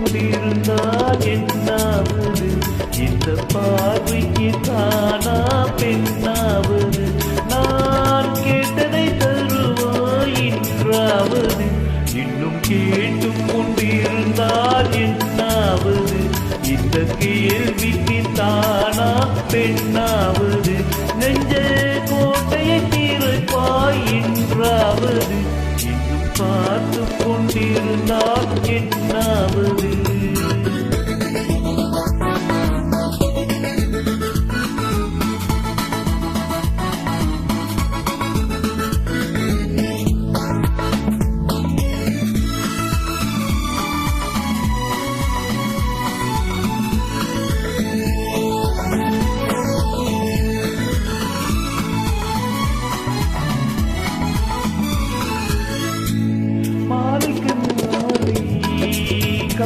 கொண்டிருந்தால்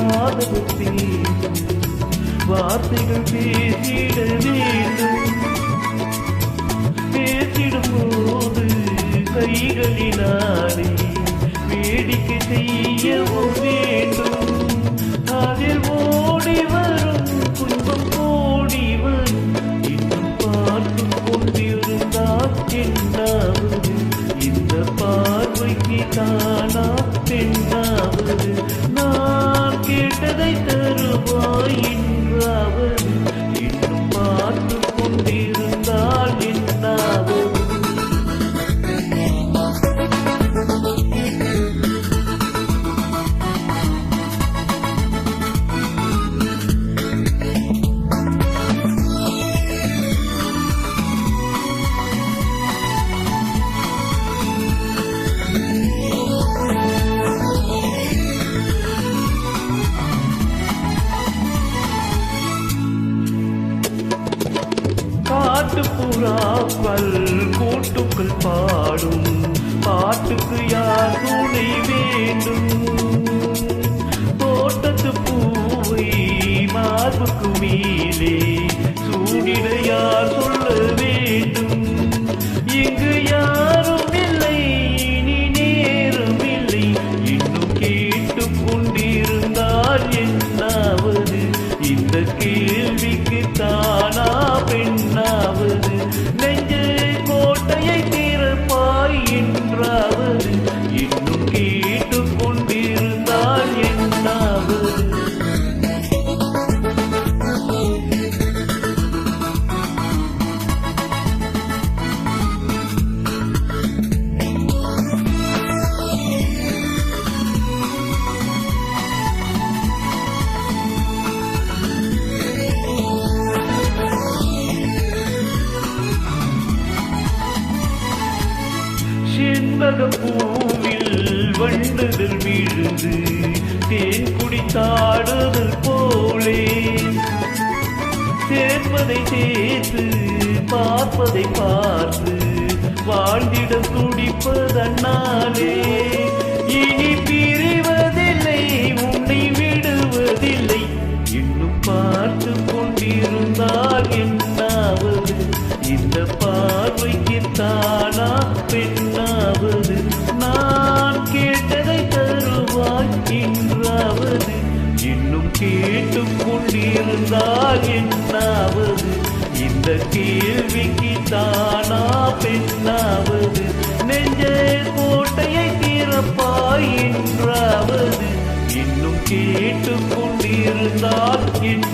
காதல் பேசும் வார்த்தைகள் பேசிட வேண்டும். பேசிடும் போது கைகளினாலே வேடிக்கை செய்யவும் வேண்டும். அதில் ஓடி வரும் குன்பம் ஓடி வரும். இன்னும் பார்த்து கொண்டிருந்தால் என்னாவது? இந்த பார்வைக்கு தான் கேட்டதை காட்டுப்புறாக்கள் கூட்டுக்குள் பாடும். பாட்டுக்கு யார் துணை வேண்டும்? தோட்டத்து பூவை மார்புக்கு மேலே சூடிட யார் சொல்ல வேண்டும்? இங்கு யாரும் இல்லை இனி நேரம் இல்லை. இன்னும் கேட்டு கொண்டிருந்தால் என்னாவது? இந்த கேள்விக்கு தான் கோட்டையை செண்பகம் பூவில் வண்டுதல் விழுந்து தேன் குடித்தாடுதல் போலே. சேர்ப்பதை சேர்த்து பார்ப்பதை பார்த்து வாழ்ந்திட பெண்ணாவது நான் கேட்டதை தருவாய் என்றாவது இன்னும் கேட்டு கொண்டிருந்தால் என்னாவது? இந்த கேள்விக்கு தானா பெண்ணாவது? நெஞ்ச கோட்டையை திறப்பாய் என்றாவது இன்னும் கேட்டு கொண்டிருந்தால் என்